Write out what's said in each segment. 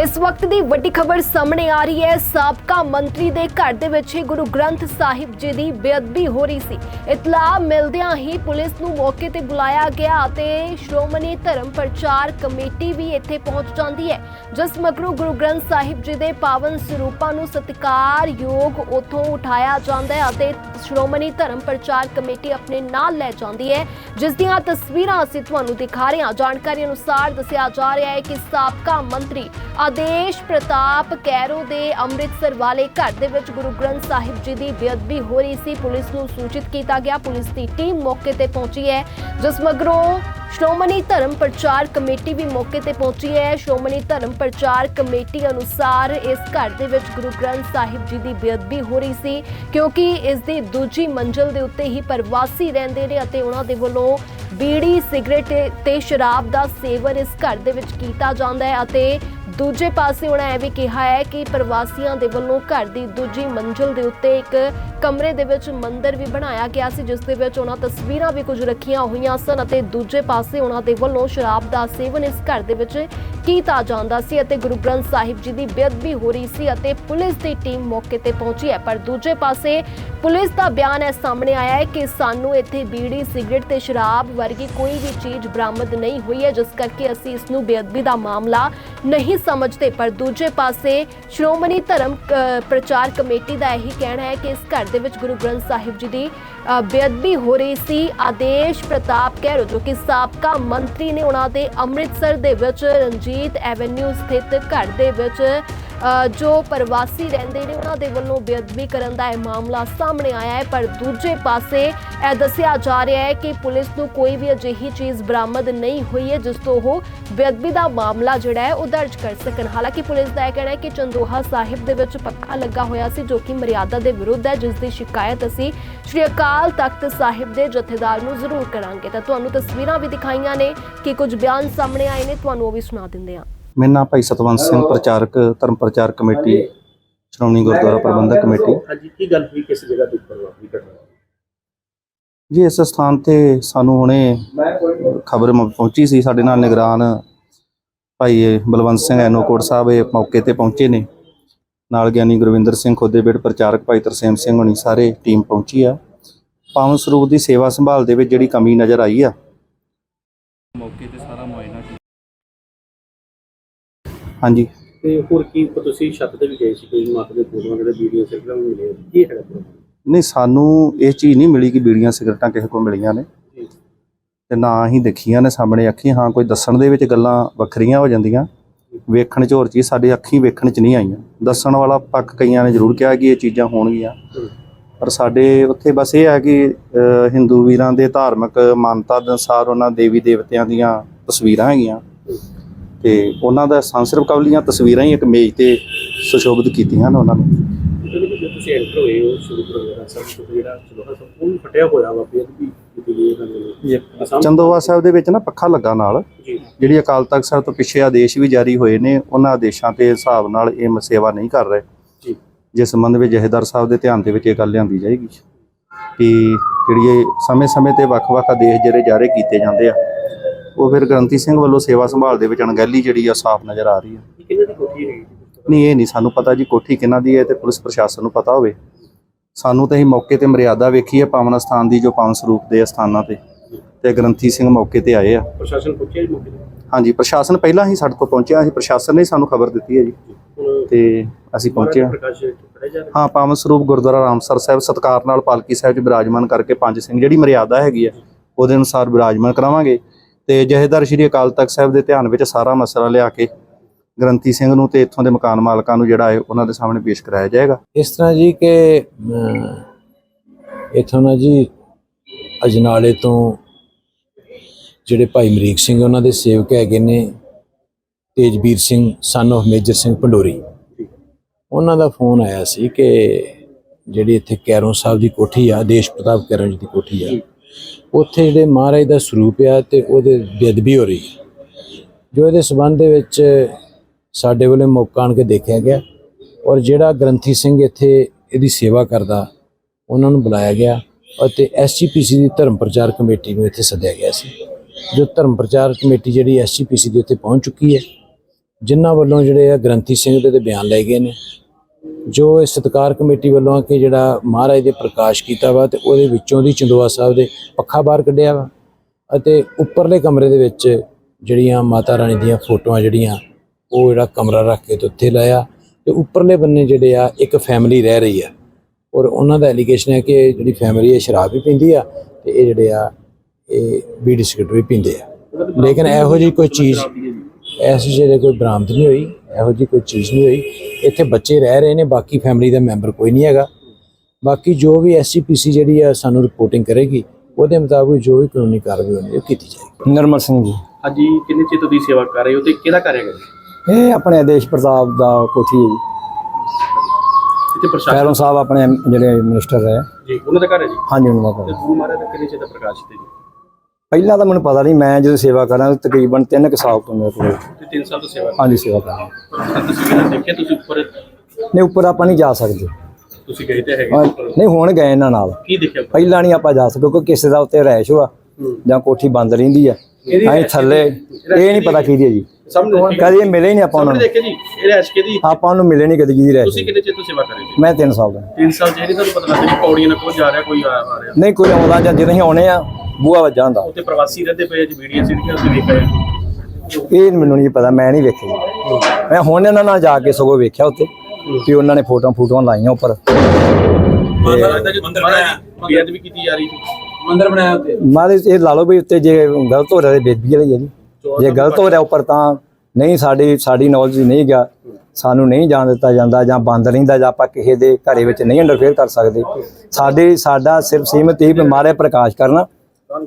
ਇਸ ਵਕਤ ਦੀ ਵੱਡੀ ਖਬਰ ਸਾਹਮਣੇ ਆ ਰਹੀ ਹੈ। ਸਾਬਕਾ ਮੰਤਰੀ ਦੇ ਘਰ ਦੇ ਵਿੱਚ ਹੀ ਗੁਰੂ ਗ੍ਰੰਥ ਸਾਹਿਬ ਜੀ ਦੀ ਬੇਅਦਬੀ ਹੋ ਰਹੀ ਸੀ। ਇਤਲਾਹ ਮਿਲਦਿਆਂ ਹੀ ਪੁਲਿਸ ਨੂੰ ਮੌਕੇ ਤੇ ਬੁਲਾਇਆ ਗਿਆ ਅਤੇ ਸ਼੍ਰੋਮਣੀ ਧਰਮ ਪ੍ਰਚਾਰ ਕਮੇਟੀ ਵੀ ਇੱਥੇ ਪਹੁੰਚ ਜਾਂਦੀ ਹੈ। ਜਿਸ ਮਗਰੋਂ ਗੁਰੂ ਗ੍ਰੰਥ ਸਾਹਿਬ ਜੀ ਦੇ ਪਾਵਨ ਸਰੂਪਾਂ ਨੂੰ ਸਤਿਕਾਰਯੋਗ ਉਥੋਂ ਉਠਾਇਆ ਜਾਂਦਾ ਹੈ ਅਤੇ ਸ਼੍ਰੋਮਣੀ ਧਰਮ ਪ੍ਰਚਾਰ ਕਮੇਟੀ ਆਪਣੇ ਨਾਲ ਲੈ ਜਾਂਦੀ ਹੈ। ਜਿਸ ਦੀਆਂ ਤਸਵੀਰਾਂ ਅਸੀਂ ਤੁਹਾਨੂੰ ਦਿਖਾ ਰਹੇ ਹਾਂ। ਜਾਣਕਾਰੀ ਅਨੁਸਾਰ ਦੱਸਿਆ ਜਾ ਰਿਹਾ ਹੈ ਕਿ ਸਾਬਕਾ ਮੰਤਰੀ ਆਦੇਸ਼ ਪ੍ਰਤਾਪ ਕੈਰੋ ਦੇ ਅੰਮ੍ਰਿਤਸਰ ਵਾਲੇ ਘਰ ਦੇ ਵਿੱਚ ਗੁਰੂ ਗ੍ਰੰਥ ਸਾਹਿਬ ਜੀ ਦੀ ਬੇਅਦਬੀ ਹੋ ਰਹੀ ਸੀ। ਪੁਲਿਸ ਨੂੰ ਸੂਚਿਤ ਕੀਤਾ ਗਿਆ। ਪੁਲਿਸ ਦੀ ਟੀਮ ਮੌਕੇ ਤੇ ਪਹੁੰਚੀ ਹੈ, ਜਿਸ ਮਗਰੋਂ ਸ਼੍ਰੋਮਣੀ ਧਰਮ ਪ੍ਰਚਾਰ ਕਮੇਟੀ ਵੀ ਮੌਕੇ ਤੇ ਪਹੁੰਚੀ ਹੈ। ਸ਼੍ਰੋਮਣੀ ਧਰਮ ਪ੍ਰਚਾਰ ਕਮੇਟੀ ਅਨੁਸਾਰ ਇਸ ਘਰ ਦੇ ਵਿੱਚ ਗੁਰੂ ਗ੍ਰੰਥ ਸਾਹਿਬ ਜੀ ਦੀ ਬੇਅਦਬੀ ਹੋ ਰਹੀ ਸੀ, ਕਿਉਂਕਿ ਇਸ ਦੀ ਦੂਜੀ ਮੰਜ਼ਲ ਦੇ ਉੱਤੇ ਹੀ ਪ੍ਰਵਾਸੀ ਰਹਿੰਦੇ ਨੇ ਅਤੇ ਉਹਨਾਂ ਦੇ ਵੱਲੋਂ ਬੀੜੀ, ਸਿਗਰਟ ਤੇ ਸ਼ਰਾਬ ਦਾ ਸੇਵਨ ਇਸ ਘਰ ਦੇ ਵਿੱਚ ਕੀਤਾ ਜਾਂਦਾ ਹੈ ਅਤੇ ਦੂਜੇ ਪਾਸੇ ਉਹਨਾਂ ਇਹ ਵੀ ਕਿਹਾ ਹੈ ਕਿ ਪ੍ਰਵਾਸੀਆਂ ਦੇ ਵੱਲੋਂ ਘਰ ਦੀ ਦੂਜੀ ਮੰਜ਼ਲ ਦੇ ਉੱਤੇ ਇੱਕ ਕਮਰੇ ਦੇ ਵਿੱਚ ਮੰਦਿਰ ਵੀ ਬਣਾਇਆ ਗਿਆ ਸੀ, ਜਿਸ ਦੇ ਵਿੱਚ ਉਹਨਾਂ ਤਸਵੀਰਾਂ ਵੀ ਕੁਝ ਰੱਖੀਆਂ ਹੋਈਆਂ ਸਨ ਅਤੇ ਦੂਜੇ ਪਾਸੇ ਉਹਨਾਂ ਦੇ ਵੱਲੋਂ ਸ਼ਰਾਬ ਦਾ ਸੇਵਨ ਇਸ ਘਰ ਦੇ ਵਿੱਚ ਕੀਤਾ ਜਾਂਦਾ ਸੀ ਅਤੇ ਗੁਰੂ ਗ੍ਰੰਥ ਸਾਹਿਬ ਜੀ ਦੀ ਬੇਅਦਬੀ ਹੋ ਰਹੀ ਸੀ ਅਤੇ ਪੁਲਿਸ ਦੀ ਟੀਮ ਮੌਕੇ ਤੇ ਪਹੁੰਚੀ ਹੈ। ਪਰ ਦੂਜੇ ਪਾਸੇ ਪੁਲਿਸ ਦਾ ਬਿਆਨ ਹੈ ਸਾਹਮਣੇ ਆਇਆ ਹੈ ਕਿ ਸਾਨੂੰ ਇੱਥੇ ਬੀੜੀ, ਸਿਗਰਟ ਤੇ ਸ਼ਰਾਬ ਵਰਗੀ ਕੋਈ ਵੀ ਚੀਜ਼ ਬਰਾਮਦ ਨਹੀਂ ਹੋਈ ਹੈ, ਜਿਸ ਕਰਕੇ ਅਸੀਂ ਇਸ ਨੂੰ ਬੇਅਦਬੀ ਦਾ ਮਾਮਲਾ ਨਹੀਂ ਸਮਝਦੇ। ਪਰ ਦੂਜੇ ਪਾਸੇ ਸ਼੍ਰੋਮਣੀ ਧਰਮ ਪ੍ਰਚਾਰ ਕਮੇਟੀ ਦਾ ਇਹੀ ਕਹਿਣਾ ਹੈ ਕਿ ਇਸ ਘਰ ਦੇ ਵਿੱਚ ਗੁਰੂ ਗ੍ਰੰਥ ਸਾਹਿਬ ਜੀ ਦੀ ਬੇਅਦਬੀ ਹੋ ਰਹੀ ਸੀ। ਆਦੇਸ਼ ਪ੍ਰਤਾਪ ਕਹਿਰੋ ਜੋ ਕਿ ਸਾਬਕਾ ਮੰਤਰੀ ਨੇ ਉਹਨਾਂ ਦੇ ਅੰਮ੍ਰਿਤਸਰ ਦੇ ਵਿੱਚ ਰਣਜੀਤ ਐਵੇਨਿਊ ਸਥਿਤ ਘਰ ਦੇ ਵਿੱਚ ਜੋ ਪ੍ਰਵਾਸੀ ਰਹਿੰਦੇ ਨੇ, ਉਹਨਾਂ ਦੇ ਵੱਲੋਂ ਬੇਅਦਬੀ ਕਰਨ ਦਾ ਇਹ ਮਾਮਲਾ ਸਾਹਮਣੇ ਆਇਆ ਹੈ। ਪਰ ਦੂਜੇ ਪਾਸੇ ਇਹ ਦੱਸਿਆ ਜਾ ਰਿਹਾ ਹੈ ਕਿ ਪੁਲਿਸ ਨੂੰ ਕੋਈ ਵੀ ਅਜਿਹੀ ਚੀਜ਼ ਬਰਾਮਦ ਨਹੀਂ ਹੋਈ ਹੈ, ਜਿਸ ਤੋਂ ਉਹ ਬੇਅਦਬੀ ਦਾ ਮਾਮਲਾ ਜਿਹੜਾ ਹੈ, ਉਹ ਦਰਜ ਕਰ ਸਕਣ। ਹਾਲਾਂਕਿ ਪੁਲਿਸ ਦਾ ਇਹ ਕਹਿਣਾ ਹੈ ਕਿ ਚੰਦੋਹਾ ਸਾਹਿਬ ਦੇ ਵਿੱਚ ਪੱਕਾ ਲੱਗਾ ਹੋਇਆ ਸੀ, ਜੋ ਕਿ ਮਰਿਆਦਾ ਦੇ ਵਿਰੁੱਧ ਹੈ, ਜਿਸ ਦੀ ਸ਼ਿਕਾਇਤ ਅਸੀਂ ਸ਼੍ਰੀ ਅਕਾਲ ਤਖਤ ਸਾਹਿਬ ਦੇ ਜਥੇਦਾਰ ਨੂੰ ਜ਼ਰੂਰ ਕਰਾਂਗੇ। ਤਾਂ ਤੁਹਾਨੂੰ ਤਸਵੀਰਾਂ ਵੀ ਦਿਖਾਈਆਂ ਨੇ ਕਿ ਕੁਝ ਬਿਆਨ ਸਾਹਮਣੇ ਆਏ ਨੇ, ਤੁਹਾਨੂੰ ਉਹ ਵੀ ਸੁਣਾ ਦਿੰਦੇ ਹਾਂ। ਮੇਰਾ ਨਾਮ ਭਾਈ ਸਤਵੰਤ ਸਿੰਘ ਪ੍ਰਚਾਰਕ ਧਰਮ ਪ੍ਰਚਾਰ ਕਮੇਟੀ ਸ਼੍ਰੋਮਣੀ ਗੁਰਦੁਆਰਾ ਪ੍ਰਬੰਧਕ ਕਮੇਟੀ। ਹਾਂਜੀ ਕੀ ਗੱਲ ਹੋਈ ਕਿਸ ਜਗ੍ਹਾ ਤੇ ਉੱਪਰ ਵਾਪਰੀ ਘਟਨਾ? ਜੀ ਇਸ ਸਥਾਨ ਤੇ ਸਾਨੂੰ ਹੁਣੇ ਖਬਰ ਪਹੁੰਚੀ ਸੀ ਸਾਡੇ ਨਾਲ ਨਿਗਰਾਨ ਭਾਈ ਬਲਵੰਤ ਸਿੰਘ ਐਨੋਕੋਟ ਸਾਹਿਬ ਇਹ ਮੌਕੇ ਤੇ ਪਹੁੰਚੇ ਨੇ। ਨਾਲ ਗਿਆਨੀ ਗੁਰਵਿੰਦਰ ਸਿੰਘ ਖੋਦੇਬੇੜ ਪ੍ਰਚਾਰਕ ਭਾਈ ਤਰਸੇਮ ਸਿੰਘ ਹੋਣੀ ਸਾਰੇ ਟੀਮ ਪਹੁੰਚੀ ਆ। ਪਾਵਨ ਸਰੂਪ ਦੀ ਸੇਵਾ ਸੰਭਾਲ ਦੇ ਵਿੱਚ ਜਿਹੜੀ ਕਮੀ ਨਜ਼ਰ ਆਈ ਆ। ਮੌਕੇ ਤੇ ਹਾਂਜੀ। ਤੇ ਹੋਰ ਕੀ ਤੁਸੀਂ ਛੱਤ ਤੇ ਵੀ ਗਏ ਸੀ ਕੋਈ ਮਾਤਾ ਦੇ ਫੋਟੋਆਂ ਜਿਹੜੇ ਵੀਡੀਓ ਸਿਗਨਲ ਮਿਲੇ ਕੀ ਹੈਗਾ ਪ੍ਰੋਬਲਮ ਨਹੀਂ ਸਾਨੂੰ ਇਹ ਚੀਜ਼ ਨਹੀਂ ਮਿਲੀ ਕਿ ਬੀੜੀਆਂ ਸਿਗਰਟਾਂ ਕਿਸੇ ਕੋਲ ਮਿਲੀਆਂ ਨੇ। ਤੇ ਨਾ ਹੀ ਦੇਖੀਆਂ ਨੇ ਸਾਹਮਣੇ ਅੱਖੀ ਹਾਂ ਕੋਈ ਦੱਸਣ ਦੇ ਵਿੱਚ ਗੱਲਾਂ ਵੱਖਰੀਆਂ ਹੋ ਜਾਂਦੀਆਂ। ਵੇਖਣ 'ਚ ਹੋਰ ਚੀਜ਼ ਸਾਡੇ ਅੱਖੀ ਵੇਖਣ 'ਚ ਨਹੀਂ ਆਈਆਂ। ਦੱਸਣ ਵਾਲਾ ਪੱਖ ਕਈਆਂ ਨੇ ਜ਼ਰੂਰ ਕਿਹਾ ਕਿ ਇਹ ਚੀਜ਼ਾਂ ਹੋਣਗੀਆਂ। ਪਰ ਸਾਡੇ ਉੱਥੇ ਬਸ ਇਹ ਹੈ ਕਿ ਹਿੰਦੂ ਵੀਰਾਂ ਦੇ ਧਾਰਮਿਕ ਮਾਨਤਾ ਦੇ ਅਨੁਸਾਰ ਉਹਨਾਂ ਦੇਵੀ ਦੇਵਤਿਆਂ ਦੀਆਂ ਤਸਵੀਰਾਂ ਹੈਗੀਆਂ। ਤੇ ਉਹਨਾਂ ਦਾ ਸੰਸਰਵ ਕਵਲੀਆਂ ਤਸਵੀਰਾਂ ਹੀ ਇੱਕ ਮੇਜ਼ ਤੇ ਸੁਸ਼ੋਭਿਤ ਕੀਤੀਆਂ ਨੇ ਉਹਨਾਂ ਨੇ। ਜਦੋਂ ਜਦੋਂ ਤੁਸੀਂ ਐਂਟਰ ਹੋਏ ਹੋ ਸ਼ੁਰੂ ਕਰੋਗੇ ਸਭ ਤੋਂ ਜਿਹੜਾ ਚਲੋਹਾ ਸਭ ਉਹ ਵੀ ਫਟਿਆ ਹੋਇਆ ਵਾ ਫਿਰ ਵੀ ਕੀਤੀ ਗਈ ਇਹਨਾਂ ਨੇ ਅਸਾਮ ਚੰਦੋਵਾ ਸਾਹਿਬ ਦੇ ਵਿੱਚ ਨਾ ਪੱਖਾ ਲੱਗਾ ਨਾਲ। ਜਿਹੜੀ ਅਕਾਲ ਤਖਤ ਸਾਹਿਬ ਤੋਂ ਪਿੱਛੇ ਆਦੇਸ਼ ਵੀ ਜਾਰੀ ਹੋਏ ਨੇ ਉਹਨਾਂ ਆਦੇਸ਼ਾਂ ਤੇ ਹਿਸਾਬ ਨਾਲ ਇਹ ਸੇਵਾ ਨਹੀਂ ਕਰ ਰਹੇ। ਜੀ। ਜਿਸ ਸੰਬੰਧ ਵਿੱਚ ਜਹੇਦਾਰ ਸਾਹਿਬ ਦੇ ਧਿਆਨ ਦੇ ਵਿੱਚ ਇਹ ਗੱਲ ਲਿਆਂਦੀ ਜਾਏਗੀ। ਕਿ ਜਿਹੜੀ ਸਮੇਂ-ਸਮੇਂ ਤੇ ਵੱਖ-ਵੱਖ ਆਦੇਸ਼ ਜਿਹੜੇ ਜਾਰੀ ਕੀਤੇ ਜਾਂਦੇ ਆ ਉਹ ਫਿਰ ਗ੍ਰੰਥੀ ਸਿੰਘ ਵੱਲੋਂ ਸੇਵਾ ਸੰਭਾਲ ਦੇ ਵਿੱਚ ਅਣਗਹਿਲੀ ਜਿਹੜੀ ਆ ਸਾਫ਼ ਨਜ਼ਰ ਆ ਰਹੀ ਹੈ ਇਹ ਕਿਹਨਾਂ ਦੀ ਕੋਠੀ ਹੈਗੀ ਨਹੀਂ ਇਹ ਨਹੀਂ ਸਾਨੂੰ ਪਤਾ ਜੀ ਕੋਠੀ ਕਿਹਨਾਂ ਦੀ ਹੈ ਤੇ ਪੁਲਿਸ ਪ੍ਰਸ਼ਾਸਨ ਨੂੰ ਪਤਾ ਹੋਵੇ। ਸਾਨੂੰ ਤਾਂ ਅਸੀਂ ਮੌਕੇ ਤੇ ਮਰਿਆਦਾ ਵੇਖੀ ਹੈ ਪਾਵਨ ਸਥਾਨ ਦੀ ਜੋ ਪਾਵਨ ਸਰੂਪ ਦੇ ਸਥਾਨਾਂ ਤੇ। ਤੇ ਗ੍ਰੰਥੀ ਸਿੰਘ ਮੌਕੇ ਤੇ ਆਏ ਆ। ਪ੍ਰਸ਼ਾਸਨ ਪੁੱਛਿਆ ਜੀ ਮੌਕੇ ਤੇ? ਹਾਂਜੀ ਪ੍ਰਸ਼ਾਸਨ ਪਹਿਲਾਂ ਹੀ ਸਾਡੇ ਕੋਲ ਪਹੁੰਚਿਆ ਸੀ ਪ੍ਰਸ਼ਾਸਨ ਨੇ ਸਾਨੂੰ ਖਬਰ ਦਿੱਤੀ ਹੈ ਜੀ। ਤੇ ਅਸੀਂ ਪਹੁੰਚੇ ਹਾਂ। ਹਾਂ ਪਾਵਨ ਸਰੂਪ ਗੁਰਦੁਆਰਾ ਰਾਮਸਰ ਸਾਹਿਬ ਸਤਕਾਰ ਨਾਲ ਪਾਲਕੀ ਸਾਹਿਬ 'ਚ ਬਿਰਾਜਮਾਨ ਕਰਕੇ ਪੰਜ ਸਿੰਘ ਜਿਹੜੀ ਮਰਿਆਦਾ ਹੈਗੀ ਆ ਉਹਦੇ ਅਨੁਸਾਰ ਬਿਰਾਜਮਾਨ ਕਰਾਵਾਂਗੇ। ਤੇ ਜਹੇਦਾਰ ਸ਼੍ਰੀ ਅਕਾਲ ਤਖਤ ਸਾਹਿਬ ਦੇ ਧਿਆਨ ਵਿੱਚ ਸਾਰਾ ਮਸਲਾ ਲਿਆ ਕੇ ਗ੍ਰੰਥੀ ਸਿੰਘ ਨੂੰ ਤੇ ਇੱਥੋਂ ਦੇ ਮਕਾਨ ਮਾਲਕਾਂ ਨੂੰ ਜਿਹੜਾ ਹੈ ਉਹਨਾਂ ਦੇ ਸਾਹਮਣੇ ਪੇਸ਼ ਕਰਾਇਆ ਜਾਏਗਾ। ਇਸ ਤਰ੍ਹਾਂ ਜੀ ਕਿ ਇੱਥੋਂ ਨਾ ਜੀ ਅਜਨਾਲੇ ਤੋਂ ਜਿਹੜੇ ਭਾਈ ਮਰੀਕ ਸਿੰਘ ਉਹਨਾਂ ਦੇ ਸੇਵਕ ਹੈਗੇ ਨੇ Tejveer Singh son of Major Singh Pandori. ਉਹਨਾਂ ਦਾ ਫੋਨ ਆਇਆ ਸੀ ਕਿ ਜਿਹੜੀ ਇੱਥੇ ਕੈਰੋਂ ਸਾਹਿਬ ਦੀ ਕੋਠੀ ਆ, ਦੇਸ਼ ਪ੍ਰਤਾਪ ਕੈਰੋਂ ਜੀ ਦੀ ਕੋਠੀ ਆ। ਉੱਥੇ ਜਿਹੜੇ ਮਹਾਰਾਜ ਦਾ ਸਰੂਪ ਆ ਤੇ ਉਹਦੇ ਬੇਅਦਬੀ ਹੋ ਰਹੀ ਹੈ। ਜੋ ਇਹਦੇ ਸਬੰਧ ਦੇ ਵਿੱਚ ਸਾਡੇ ਵੱਲੋਂ ਮੌਕਾ ਆਣ ਕੇ ਦੇਖਿਆ ਗਿਆ ਔਰ ਜਿਹੜਾ ਗ੍ਰੰਥੀ ਸਿੰਘ ਇੱਥੇ ਇਹਦੀ ਸੇਵਾ ਕਰਦਾ, ਉਹਨਾਂ ਨੂੰ ਬੁਲਾਇਆ ਗਿਆ ਅਤੇ ਐਸਜੀਪੀਸੀ ਦੀ ਧਰਮ ਪ੍ਰਚਾਰ ਕਮੇਟੀ ਨੂੰ ਇੱਥੇ ਸੱਦਿਆ ਗਿਆ ਸੀ। ਜੋ ਧਰਮ ਪ੍ਰਚਾਰ ਕਮੇਟੀ ਜਿਹੜੀ ਐਸਜੀਪੀਸੀ ਦੇ ਉੱਤੇ ਪਹੁੰਚ ਚੁੱਕੀ ਹੈ, ਜਿਨ੍ਹਾਂ ਵੱਲੋਂ ਜਿਹੜੇ ਆ ਗ੍ਰੰਥੀ ਸਿੰਘ ਦੇ ਬਿਆਨ ਲਏ ਗਏ ਨੇ। ਜੋ ਇਹ ਸਤਕਾਰ ਕਮੇਟੀ ਵੱਲੋਂ ਆ ਕਿ ਜਿਹੜਾ ਮਹਾਰਾਜ ਦੇ ਪ੍ਰਕਾਸ਼ ਕੀਤਾ ਵਾ ਤੇ ਉਹਦੇ ਵਿੱਚੋਂ ਦੀ ਚੰਦੋਆ ਸਾਹਿਬ ਦੇ ਪੱਖਾ ਬਾਹਰ ਕੱਢਿਆ ਵਾ ਅਤੇ ਉੱਪਰਲੇ ਕਮਰੇ ਦੇ ਵਿੱਚ ਜਿਹੜੀਆਂ ਮਾਤਾ ਰਾਣੀ ਦੀਆਂ ਫੋਟੋਆਂ ਜਿਹੜੀਆਂ, ਉਹ ਜਿਹੜਾ ਕਮਰਾ ਰੱਖ ਕੇ ਤੇ ਉੱਥੇ ਲਾਇਆ ਤੇ ਉੱਪਰਲੇ ਬੰਨੇ ਜਿਹੜੇ ਆ, ਇੱਕ ਫੈਮਿਲੀ ਰਹਿ ਰਹੀ ਆ। ਔਰ ਉਹਨਾਂ ਦਾ ਐਲੀਗੇਸ਼ਨ ਹੈ ਕਿ ਜਿਹੜੀ ਫੈਮਿਲੀ ਹੈ ਸ਼ਰਾਬ ਵੀ ਪੀਂਦੀ ਆ ਤੇ ਇਹ ਜਿਹੜੇ ਆ, ਇਹ ਬੀੜੀ ਸਿਗਰਟ ਵੀ ਪੀਂਦੇ ਆ। ਲੇਕਿਨ ਇਹੋ ਜਿਹੀ ਕੋਈ ਚੀਜ਼ ਐਸੀ ਜਿਹੜੇ ਕੋਈ ਬਰਾਮਦ ਨਹੀਂ ਹੋਈ। ਇਹੋ ਜਿਹੀ ਕੋਈ ਚੀਜ਼ ਨਹੀਂ ਹੋਈ। ਇੱਥੇ ਬੱਚੇ ਰਹਿ ਰਹੇ ਨੇ ਬਾਕੀ ਫੈਮਿਲੀ ਦਾ ਮੈਂਬਰ ਕੋਈ ਨਹੀਂ ਹੈਗਾ। ਬਾਕੀ ਜੋ ਵੀ ਐਸਜੀਪੀਸੀ ਜਿਹੜੀ ਆ ਸਾਨੂੰ ਰਿਪੋਰਟਿੰਗ ਕਰੇਗੀ ਉਹਦੇ ਮੁਤਾਬਕ ਜੋ ਵੀ ਕਾਨੂੰਨੀ ਕਾਰਵਾਈ ਹੋਣੀ ਉਹ ਕੀਤੀ ਜਾਏਗੀ। ਨਰਮਲ ਸਿੰਘ ਜੀ। ਹਾਂਜੀ ਕਿੰਨੇ ਚਿਰ ਤੋਂ ਦੀ ਸੇਵਾ ਕਰ ਰਹੇ ਹੋ ਤੇ ਕਿਹਦਾ ਕਰੇਗਾ ਇਹ ਆਪਣੇ ਆਦੇਸ਼ ਪ੍ਰਤਾਪ ਦਾ ਕੋਠੀ ਹੈ ਜੀ। ਇੱਥੇ ਪ੍ਰਸ਼ਾਸਨ ਸਾਹਿਬ ਆਪਣੇ ਜਿਹੜੇ ਮਿਨਿਸਟਰ ਰਹੇ ਜੀ ਉਹਨਾਂ ਦਾ ਘਰ ਹੈ ਜੀ? ਹਾਂਜੀ ਉਹਨਾਂ ਦਾ ਤੇ ਘਰ। ਗੁਰੂ ਮਹਾਰਾਜ ਦਾ ਕਿੰਨੇ ਚਿਰ ਦਾ ਪ੍ਰਕਾਸ਼ ਤੇ ਜੀ? ਪਹਿਲਾਂ ਤਾਂ ਮੈਨੂੰ ਪਤਾ ਨਹੀਂ ਮੈਂ ਜਦੋਂ ਸੇਵਾ ਕਰਾਂ ਤਕਰੀਬਨ 3 ਕੁ ਸਾਲ ਤੋਂ ਮੇਰੇ ਕੋਲ। ਤੇ 3 ਸਾਲ ਤੋਂ ਸੇਵਾ ਹਾਂਜੀ ਸੇਵਾ ਕਰਾਂ ਤੁਸੀਂ ਕਿਹੜਾ ਦੇਖਿਆ ਤੁਸੀਂ ਉੱਪਰ ਨਹੀਂ ਉੱਪਰ ਆਪਾਂ ਨਹੀਂ ਜਾ ਸਕਦੇ। ਤੁਸੀਂ ਗਏ ਤੇ ਹੈਗੇ ਹਾਂ, ਉੱਪਰ। ਨਹੀਂ ਹੁਣ ਗਏ ਇਹਨਾਂ ਨਾਲ। ਕੀ ਦੇਖਿਆ ਉੱਪਰ? ਪਹਿਲਾਂ ਨਹੀਂ ਆਪਾਂ ਜਾ ਸਕਦੇ ਕਿਉਂਕਿ ਕਿਸੇ ਦਾ ਉੱਤੇ ਰੈਸ਼ ਹੋਆ ਜਾਂ ਕੋਠੀ ਬੰਦ ਰਹਿੰਦੀ ਆ। ਅਸੀਂ ਥੱਲੇ ਇਹ ਨਹੀਂ ਪਤਾ ਕਿਹਦੀ ਹੈ ਜੀ। ਸਾਹਮਣੇ ਦੇਖੇ। ਕਦੀ ਇਹ ਮਿਲੇ ਨਹੀਂ ਆਪਾਂ ਉਹਨਾਂ ਸਾਹਮਣੇ ਨੂੰ। ਦੇਖੇ ਜੀ ਇਹ ਰੈਸ਼ ਦੀ ਆਪਾਂ ਉਹਨੂੰ ਮਿਲੇ ਨਹੀਂ ਕਦੀ ਕਿਹਦੀ ਰੈਸ਼ ਤੁਸੀਂ ਕਿੰਨੇ ਚਿਰ ਤੋਂ ਸੇਵਾ ਕਰ ਰਹੇ ਜੀ? ਮੈਂ 3 ਸਾਲ ਦਾ 3 ਸਾਲ ਜਿਹੜੀ ਤੁਹਾਨੂੰ ਪਤਾ ਲੱਗਦਾ ਕਿ ਪੌੜੀਆਂ ਨਾਲ ਕੋਈ ਜਾ ਰਿਹਾ ਕੋਈ ਆ ਆ ਰਿਹਾ। ਨਹੀਂ ਕੋਈ ਆਉਂਦਾ ਜਾਂ ਜਦੋਂ ਅਸੀਂ ਆਉਣੇ ਆ ਬੂਆ ਵੱਜਾ ਹੁੰਦਾ। ਉੱਥੇ ਪ੍ਰਵਾਸੀ ਰਹਿੰਦੇ ਪਏ ਜੀ ਵੀਡੀਓ ਸੀੜੀਆਂ ਅਸੀਂ ਵੇਖਿਆ ਇਹ ਮੈਨੂੰ ਨਹੀਂ ਪਤਾ ਮੈਂ ਨਹੀਂ ਵੇਖਿਆ ਮੈਂ ਹੁਣ ਇਹਨਾਂ ਨਾਲ ਜਾ ਕੇ ਸਗੋਂ ਵੇਖਿਆ ਉੱਤੇ ਕਿ ਉਹਨਾਂ ਨੇ ਫੋਟੋਆਂ ਫੋਟੋਆਂ ਲਾਈਆਂ ਉੱਪਰ। ਮਾਤਾ ਲੱਗਦਾ ਜੀ ਮੰਦਰ ਬਣਾਇਆ ਬੇਅਦ ਵੀ ਕੀਤੀ ਜਾ ਰਹੀ ਸੀ। ਮੰਦਰ ਬਣਾਇਆ ਉੱਤੇ ਮਾਰੇ ਇਹ ਲਾ ਲਓ ਵੀ ਉੱਤੇ ਜੇ ਗਲਤ ਹੋ ਰਿਹਾ ਤੇ ਬੇਦਬੀ ਵਾਲੀ ਹੈ ਜੀ। ਜੇ ਗਲਤ ਹੋ ਰਿਹਾ ਉੱਪਰ ਤਾਂ ਨਹੀਂ ਸਾਡੀ ਸਾਡੀ ਨੌਲੇਜ ਨਹੀਂ ਗਿਆ। ਸਾਨੂੰ ਨਹੀਂ ਜਾਣ ਦਿੱਤਾ ਜਾਂਦਾ ਜਾਂ ਬੰਦ ਰਹਿੰਦਾ ਜਾਂ ਆਪਾਂ ਕਿਸੇ ਦੇ ਘਰੇ ਵਿੱਚ ਨਹੀਂ ਇੰਟਰਫੇਅਰ ਕਰ ਸਕਦੇ। ਸਾਡੇ ਸਾਡਾ ਸਿਰਫ ਸੀਮਤ ਹੀ ਮਾਰੇ ਪ੍ਰਕਾਸ਼ ਕਰਨਾ।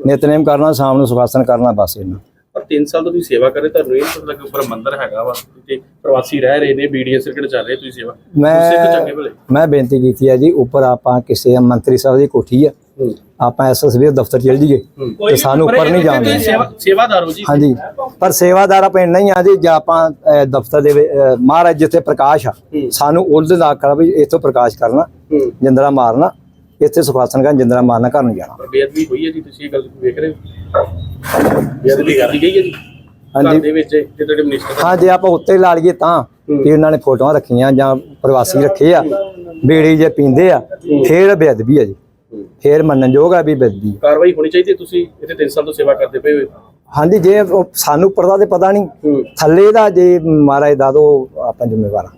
ਨਿਤਨੇਮ ਕਰਨਾ ਸ਼ਾਮ ਨੂੰ ਸੁਖਾਸਨ ਕਰਨਾ ਬਸ ਇਹਨਾਂ ਪਰ 3 ਸਾਲ ਤੋਂ ਤੁਸੀਂ ਸੇਵਾ ਕਰ ਰਹੇ ਤੁਹਾਨੂੰ ਇਹ ਪਤਾ ਕਿ ਉੱਪਰ ਮੰਦਰ ਹੈਗਾ ਵਾ ਤੇ ਪ੍ਰਵਾਸੀ ਰਹਿ ਰਹੇ ਨੇ ਬੀਡੀਐ ਸਰਕਟ ਚੱਲ ਰਹੇ ਤੁਸੀਂ ਸੇਵਾ? ਸਿੱਖ ਚੰਗੇ ਭਲੇ। ਮੈਂ ਮੈਂ ਬੇਨਤੀ ਕੀਤੀ ਹੈ ਜੀ ਉੱਪਰ ਆਪਾਂ ਕਿਸੇ ਮੰਤਰੀ ਸਾਹਿਬ ਦੀ ਕੋਠੀ ਆ ਆਪਾਂ ਐਸਐਸਬੀ ਦਫ਼ਤਰ ਚਲ ਜੀਏ ਤੇ ਸਾਨੂੰ ਉੱਪਰ ਨਹੀਂ ਜਾਣ ਸੇਵਾਦਾਰ ਹੋ ਜੀ। ਹਾਂਜੀ ਪਰ ਸੇਵਾਦਾਰ ਆਪਾਂ ਨਹੀਂ ਆ ਜੀ ਜੇ ਆਪਾਂ ਦਫ਼ਤਰ ਦੇ ਮਹਾਰਾਜ ਜਿੱਥੇ ਪ੍ਰਕਾਸ਼ ਆ ਸਾਨੂੰ ਉਹਦੇ ਦਾ ਆਖਣਾ ਵੀ ਇੱਥੋਂ ਪ੍ਰਕਾਸ਼ ਕਰਨਾ ਹੂੰ। ਜਿੰਦਰਾ ਮਾਰਨਾ ਇੱਥੇ ਸੁਖਾਸਨ ਕਰਨ ਜਿੰਦਰਾ ਮਾਰਨਾ ਘਰ ਨੂੰ ਜਾਣਾ। ਬੇਅਦਬੀ ਹੋਈ ਹੈ ਜੀ ਤੁਸੀਂ ਇਹ ਗੱਲ ਵੇਖ ਰਹੇ ਹੋ? ਬੇਅਦਬੀ ਕੀਤੀ ਗਈ ਹੈ ਜੀ? ਘਰ ਹਾਂਜੀ। ਦੇ ਵਿੱਚ ਤੇ ਤੁਹਾਡੇ ਮਿਨਿਸਟਰ ਹਾਂ ਜੇ ਆਪਾਂ ਉੱਤੇ ਲਾ ਲਈਏ ਤਾਂ ਕਿ ਉਹਨਾਂ ਨੇ ਫੋਟੋਆਂ ਰੱਖੀਆਂ ਜਾਂ ਪ੍ਰਵਾਸੀ ਰੱਖੇ ਆ ਬੀੜੀ ਜੇ ਪੀਂਦੇ ਆ ਫੇਰ ਬੇਅਦਬੀ ਆ ਜੀ। ਫੇਰ ਮੰਨਣਯੋਗ ਆ ਵੀ ਬੇਅਦਬੀ। ਕਾਰਵਾਈ ਹੋਣੀ ਚਾਹੀਦੀ ਤੁਸੀਂ? ਇੱਥੇ 3 ਸਾਲ ਤੋਂ ਸੇਵਾ ਕਰਦੇ ਪਏ ਹੋ ਹਾਂਜੀ ਜੇ ਸਾਨੂੰ ਪਰਦਾ ਤੇ ਪਤਾ ਨਹੀਂ। ਥੱਲੇ ਦਾ ਜੇ ਮਹਾਰਾਜ ਦਾ ਦੋ ਆਪਾਂ ਜ਼ਿੰਮੇਵਾਰ ਆ।